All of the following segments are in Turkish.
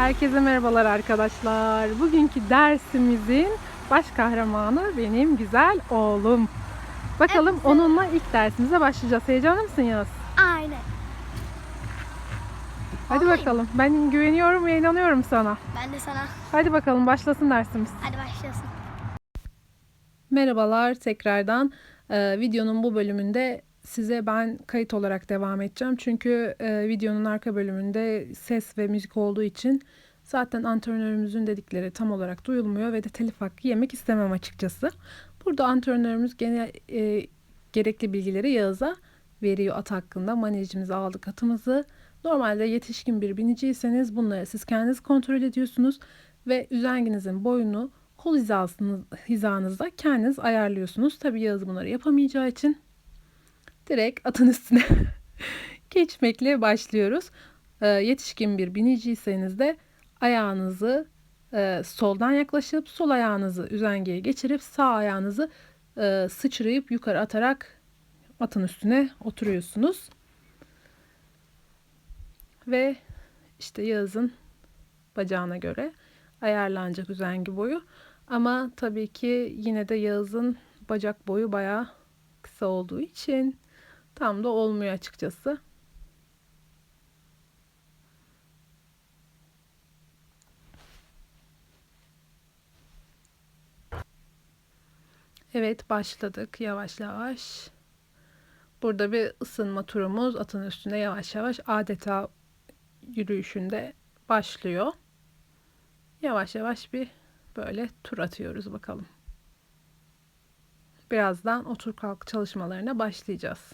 Herkese merhabalar arkadaşlar. Bugünkü dersimizin baş kahramanı benim güzel oğlum. Bakalım Evet. onunla ilk dersimize başlayacağız. Heyecanlı mısın Yaz? Aynen. Hadi Olay. bakalım. Ben güveniyorum ve inanıyorum sana. Ben de sana. Hadi bakalım başlasın dersimiz. Hadi başlasın. Merhabalar tekrardan. Ee, videonun bu bölümünde size ben kayıt olarak devam edeceğim. Çünkü e, videonun arka bölümünde ses ve müzik olduğu için zaten antrenörümüzün dedikleri tam olarak duyulmuyor ve de telif hakkı yemek istemem açıkçası. Burada antrenörümüz gene e, gerekli bilgileri Yağız'a veriyor at hakkında. Manejimizi aldık atımızı. Normalde yetişkin bir biniciyseniz bunları siz kendiniz kontrol ediyorsunuz ve üzenginizin boyunu kol hizasınız, hizanızda kendiniz ayarlıyorsunuz. Tabii Yağız bunları yapamayacağı için direkt atın üstüne geçmekle başlıyoruz. Ee, yetişkin bir biniciyseniz de ayağınızı e, soldan yaklaşıp sol ayağınızı üzengeye geçirip sağ ayağınızı e, sıçrayıp yukarı atarak atın üstüne oturuyorsunuz. Ve işte Yağız'ın bacağına göre ayarlanacak üzengi boyu. Ama tabii ki yine de Yağız'ın bacak boyu bayağı kısa olduğu için tam da olmuyor açıkçası. Evet başladık yavaş yavaş. Burada bir ısınma turumuz atın üstünde yavaş yavaş adeta yürüyüşünde başlıyor. Yavaş yavaş bir böyle tur atıyoruz bakalım. Birazdan otur kalk çalışmalarına başlayacağız.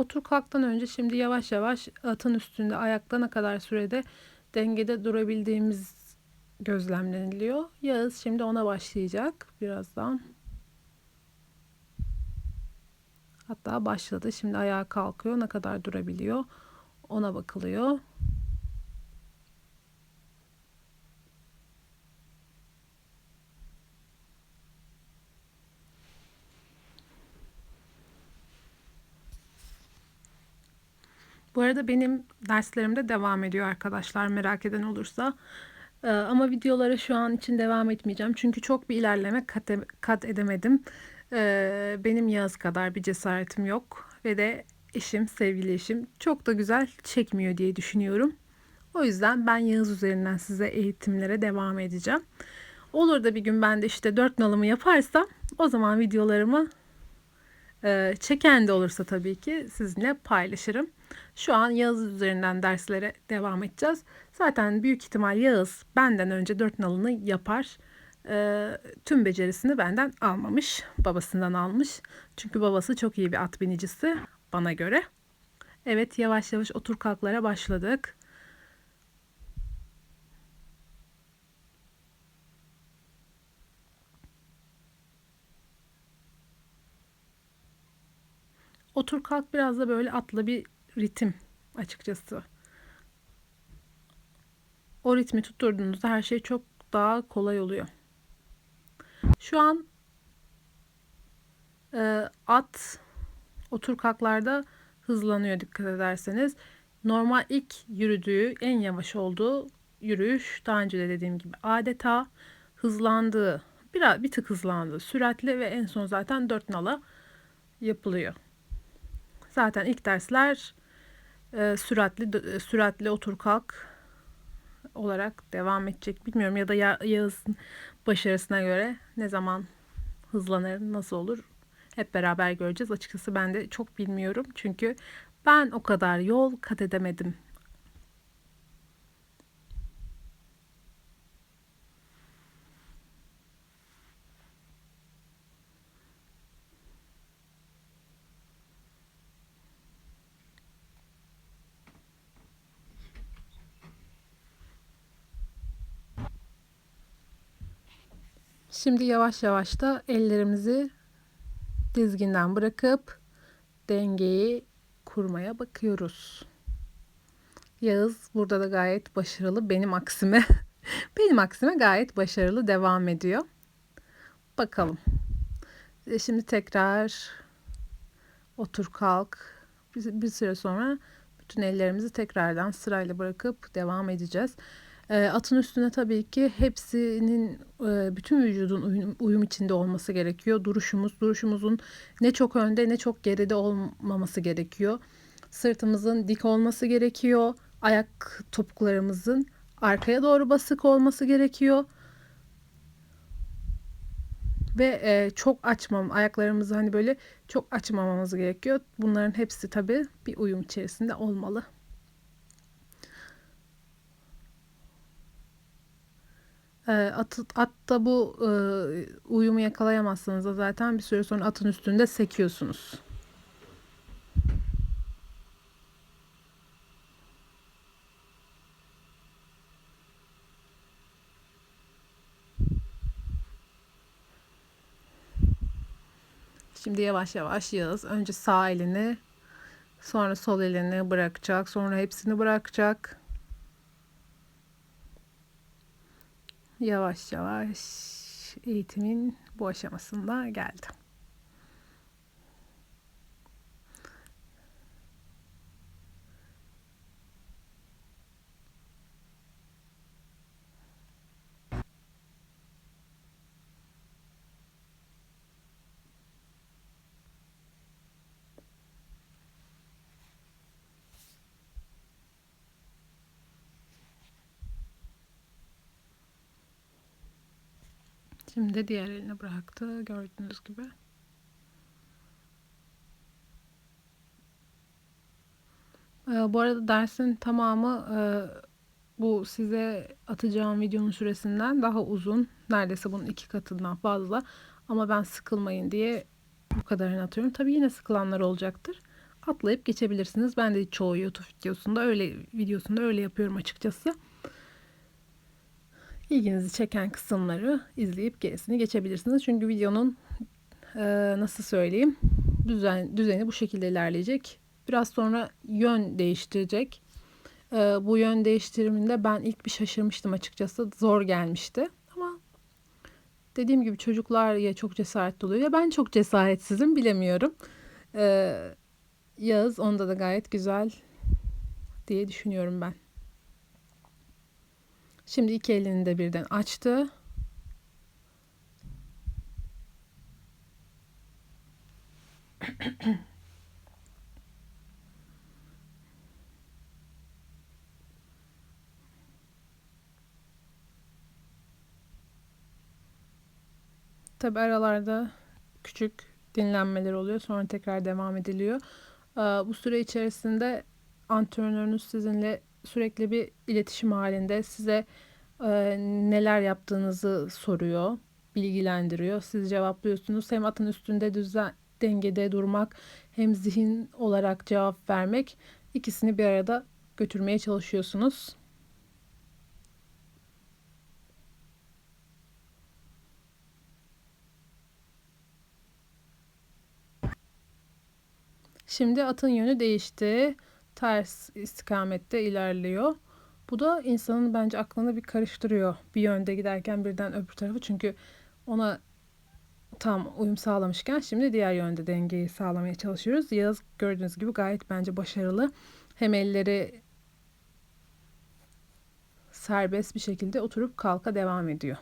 Otur kalktan önce şimdi yavaş yavaş atın üstünde ayakta ne kadar sürede dengede durabildiğimiz gözlemleniliyor. Yağız şimdi ona başlayacak birazdan. Hatta başladı. Şimdi ayağa kalkıyor. Ne kadar durabiliyor? Ona bakılıyor. Bu arada benim derslerim de devam ediyor arkadaşlar merak eden olursa. Ee, ama videolara şu an için devam etmeyeceğim. Çünkü çok bir ilerleme kat, e- kat edemedim. Ee, benim Yağız kadar bir cesaretim yok. Ve de eşim, sevgili eşim çok da güzel çekmiyor diye düşünüyorum. O yüzden ben Yağız üzerinden size eğitimlere devam edeceğim. Olur da bir gün ben de işte dört nalımı yaparsam o zaman videolarımı çeken de olursa tabii ki sizinle paylaşırım. Şu an Yağız üzerinden derslere devam edeceğiz. Zaten büyük ihtimal Yağız benden önce dört nalını yapar. E, tüm becerisini benden almamış. Babasından almış. Çünkü babası çok iyi bir at binicisi bana göre. Evet yavaş yavaş otur kalklara başladık. Otur kalk biraz da böyle atla bir ritim açıkçası. O ritmi tutturduğunuzda her şey çok daha kolay oluyor. Şu an e, at otur kalklarda hızlanıyor dikkat ederseniz. Normal ilk yürüdüğü en yavaş olduğu yürüyüş daha önce de dediğim gibi adeta hızlandığı biraz bir tık hızlandı süratli ve en son zaten dört nala yapılıyor. Zaten ilk dersler e, süratli e, süratli otur kalk olarak devam edecek. Bilmiyorum ya da Ya- Yağız'ın başarısına göre ne zaman hızlanır, nasıl olur hep beraber göreceğiz. Açıkçası ben de çok bilmiyorum. Çünkü ben o kadar yol kat edemedim. Şimdi yavaş yavaş da ellerimizi dizginden bırakıp dengeyi kurmaya bakıyoruz. Yağız burada da gayet başarılı. Benim aksime benim aksime gayet başarılı devam ediyor. Bakalım. E, şimdi tekrar otur kalk. Bir, bir süre sonra bütün ellerimizi tekrardan sırayla bırakıp devam edeceğiz. E, atın üstüne tabii ki hepsinin e, bütün vücudun uyum, uyum içinde olması gerekiyor. Duruşumuz, duruşumuzun ne çok önde ne çok geride olmaması gerekiyor. Sırtımızın dik olması gerekiyor. Ayak topuklarımızın arkaya doğru basık olması gerekiyor. Ve e, çok açmam, ayaklarımızı hani böyle çok açmamamız gerekiyor. Bunların hepsi tabii bir uyum içerisinde olmalı. At, atta bu e, uyumu yakalayamazsanız da zaten bir süre sonra atın üstünde sekiyorsunuz. Şimdi yavaş yavaş Yağız önce sağ elini sonra sol elini bırakacak. Sonra hepsini bırakacak. Yavaş yavaş eğitimin bu aşamasında geldi. Şimdi diğer elini bıraktı gördüğünüz gibi. Ee, bu arada dersin tamamı e, bu size atacağım videonun süresinden daha uzun. Neredeyse bunun iki katından fazla. Ama ben sıkılmayın diye bu kadarını atıyorum. Tabii yine sıkılanlar olacaktır. Atlayıp geçebilirsiniz. Ben de çoğu YouTube videosunda öyle videosunda öyle yapıyorum açıkçası ilginizi çeken kısımları izleyip gerisini geçebilirsiniz. Çünkü videonun e, nasıl söyleyeyim düzen, düzeni bu şekilde ilerleyecek. Biraz sonra yön değiştirecek. E, bu yön değiştiriminde ben ilk bir şaşırmıştım açıkçası. Zor gelmişti. Ama dediğim gibi çocuklar ya çok cesaretli oluyor ya ben çok cesaretsizim bilemiyorum. E, Yağız onda da gayet güzel diye düşünüyorum ben. Şimdi iki elini de birden açtı. Tabi aralarda küçük dinlenmeler oluyor. Sonra tekrar devam ediliyor. Bu süre içerisinde antrenörünüz sizinle sürekli bir iletişim halinde size e, neler yaptığınızı soruyor, bilgilendiriyor. Siz cevaplıyorsunuz. Hem atın üstünde düzen, dengede durmak hem zihin olarak cevap vermek ikisini bir arada götürmeye çalışıyorsunuz. Şimdi atın yönü değişti ters istikamette ilerliyor. Bu da insanın bence aklını bir karıştırıyor. Bir yönde giderken birden öbür tarafı. Çünkü ona tam uyum sağlamışken şimdi diğer yönde dengeyi sağlamaya çalışıyoruz. Yağız gördüğünüz gibi gayet bence başarılı. Hem elleri serbest bir şekilde oturup kalka devam ediyor.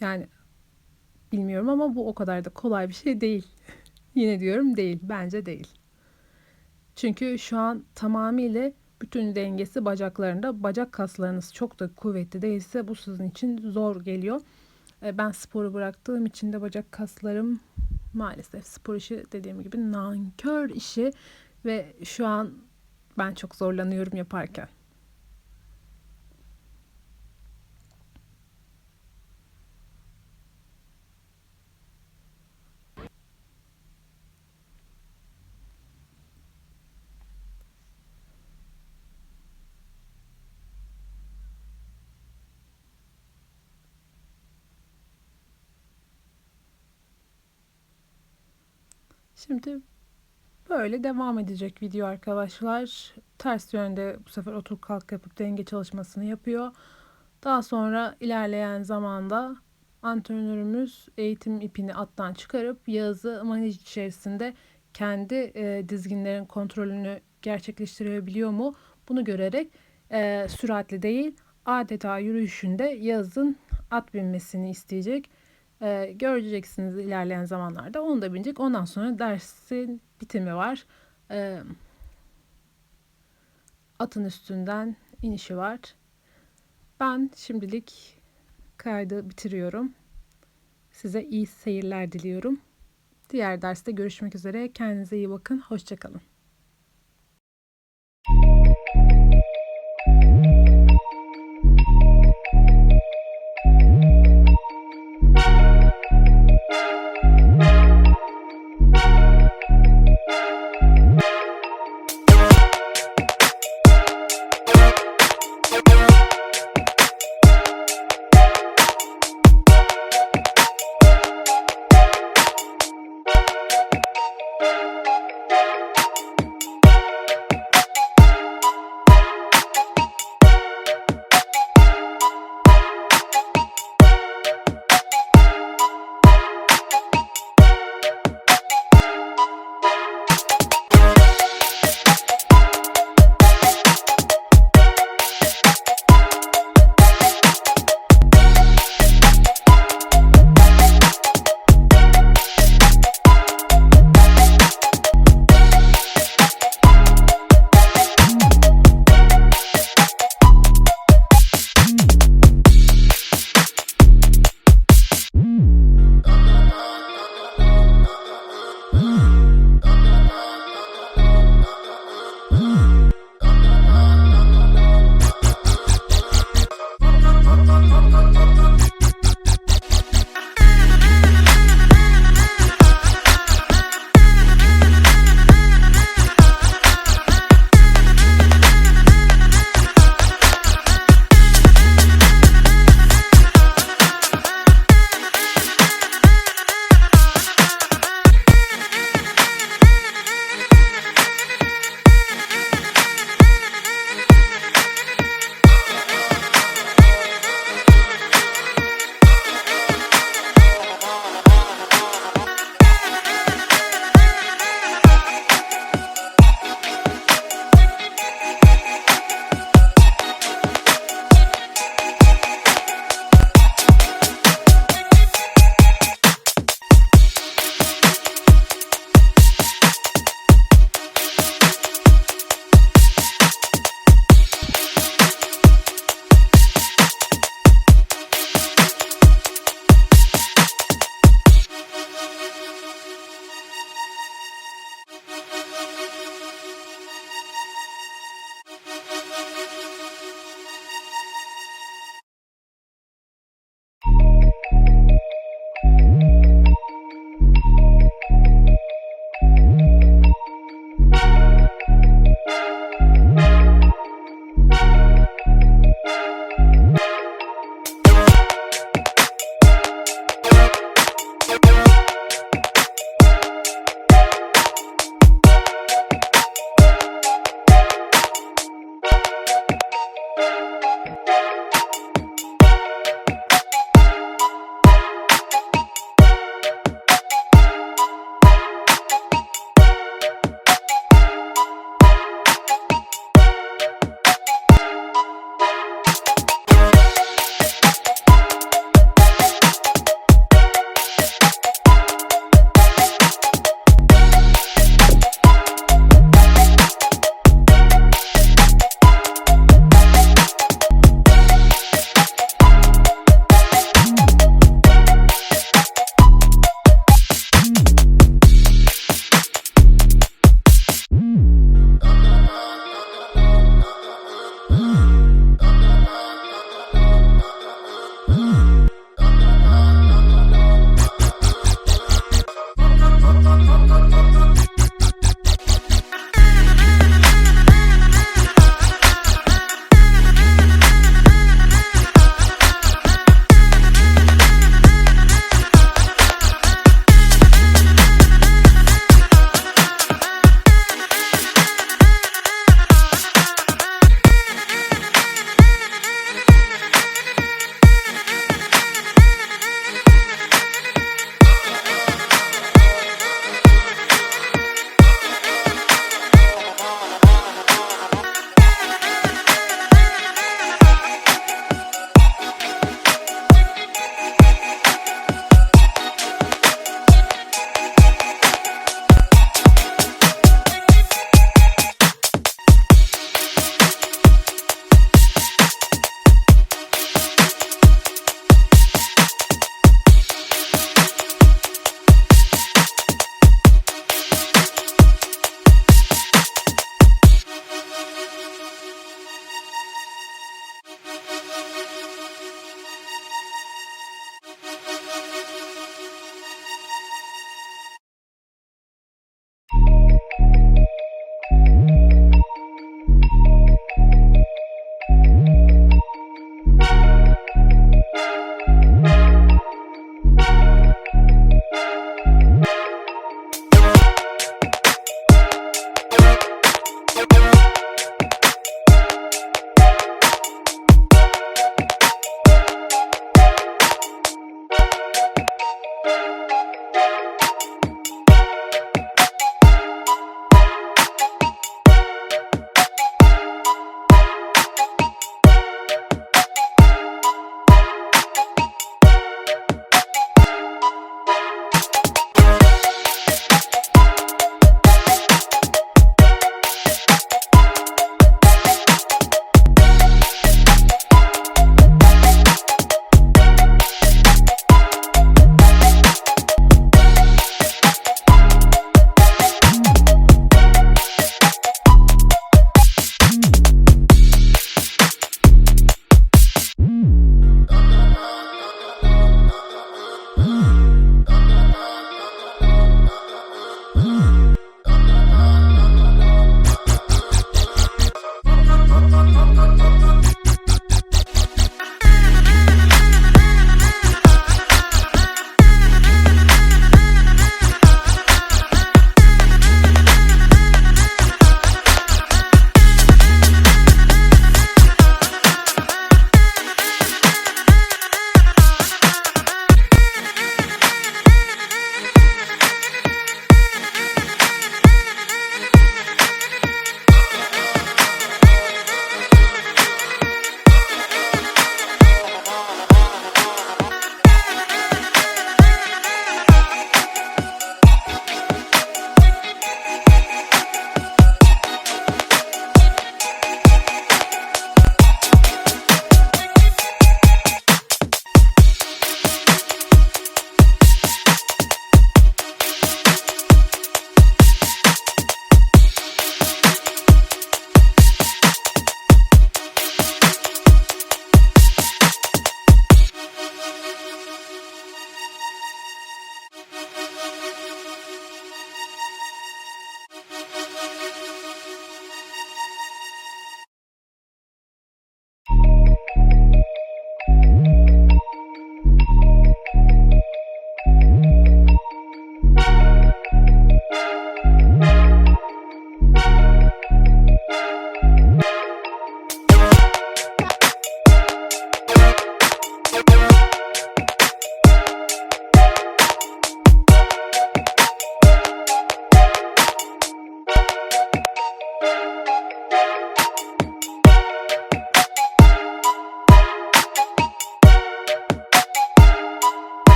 Yani bilmiyorum ama bu o kadar da kolay bir şey değil. Yine diyorum değil. Bence değil. Çünkü şu an tamamıyla bütün dengesi bacaklarında. Bacak kaslarınız çok da kuvvetli değilse bu sizin için zor geliyor. E, ben sporu bıraktığım için de bacak kaslarım maalesef spor işi dediğim gibi nankör işi ve şu an ben çok zorlanıyorum yaparken. Şimdi böyle devam edecek video arkadaşlar. Ters yönde bu sefer otur kalk yapıp denge çalışmasını yapıyor. Daha sonra ilerleyen zamanda antrenörümüz eğitim ipini attan çıkarıp Yağız'ı manij içerisinde kendi e, dizginlerin kontrolünü gerçekleştirebiliyor mu? Bunu görerek e, süratli değil adeta yürüyüşünde Yağız'ın at binmesini isteyecek. E, göreceksiniz ilerleyen zamanlarda. Onu da binecek. Ondan sonra dersin bitimi var. E, atın üstünden inişi var. Ben şimdilik kaydı bitiriyorum. Size iyi seyirler diliyorum. Diğer derste görüşmek üzere. Kendinize iyi bakın. Hoşçakalın.